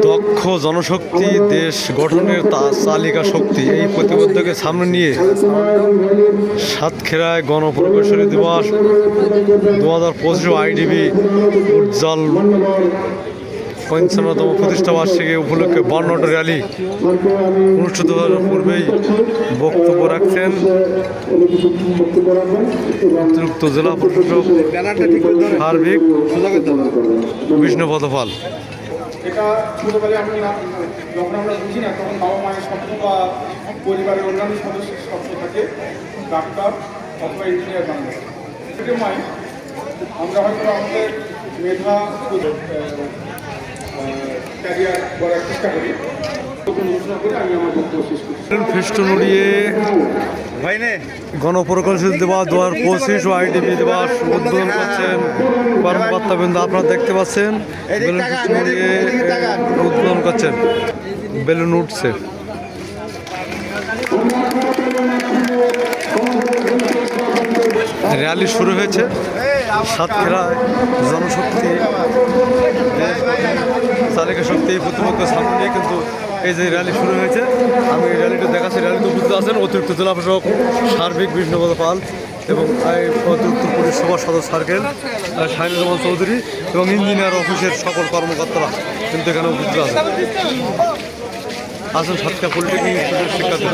দক্ষ জনশক্তি দেশ গঠনের তা- চালিকা শক্তি। এই প্রতিবদ্ধকে সামনে নিয়ে সাতক্ষীরায় গণপ্রকৌশলী দিবস দু হাজার পঁচিশ আইডিবি উজ্জ্বল পঞ্চান্নতম প্রতিষ্ঠা বার্ষিকী উপলক্ষে বান্নট র্যালি অনুষ্ঠিত হওয়ার পূর্বেই বক্তব্য রাখছেন অতিরিক্ত জেলা প্রশাসক সার্বিক বিষ্ণুপদ পাল। এটা ছোটোবেলায় আমি না যখন আমরা বুঝি না, তখন বাবা মায়ের স্বপ্ন বা পরিবারের অন্যান্য সদস্যের স্বপ্ন থাকে ডাক্তার অথবা ইঞ্জিনিয়ার বানানো। সেটা মাই, আমরা হয়তো আমাদের মেধা ক্যারিয়ার করার চেষ্টা করি। তখন ঘোষণা করে আমি আমার বক্তব্য শেষ উড়িয়ে গণপ্রকৌশল দিবস দু হাজার পঁচিশ ও আইডিবি দিবস উদ্বোধন করছেন কর্মকর্তাবৃন্দ। আপনারা দেখতে পাচ্ছেন উদ্বোধন করছেন। বেলুন উঠছে। র্যালি শুরু হয়েছে। সাতক্ষীরায় জনশক্তি চালিকা শক্তি প্রতিপক্ষ সামনে কিন্তু এই যে র্যালি শুরু হয়েছে, আমি এই র্যালিটা দেখাচ্ছি। র্যালিতে উপস্থিত আছেন অতিরিক্ত জেলা প্রশাসক সার্বিক বিষ্ণুপদ পাল এবং অতিরিক্ত পুলিশ সভার সদর সার্কেল শাহিনুজ্জামান চৌধুরী এবং ইঞ্জিনিয়ার অফিসের সকল কর্মকর্তারা কিন্তু এখানে উপস্থিত আছেন। আসেন সাতটা পলিটেকনিক শিক্ষার্থী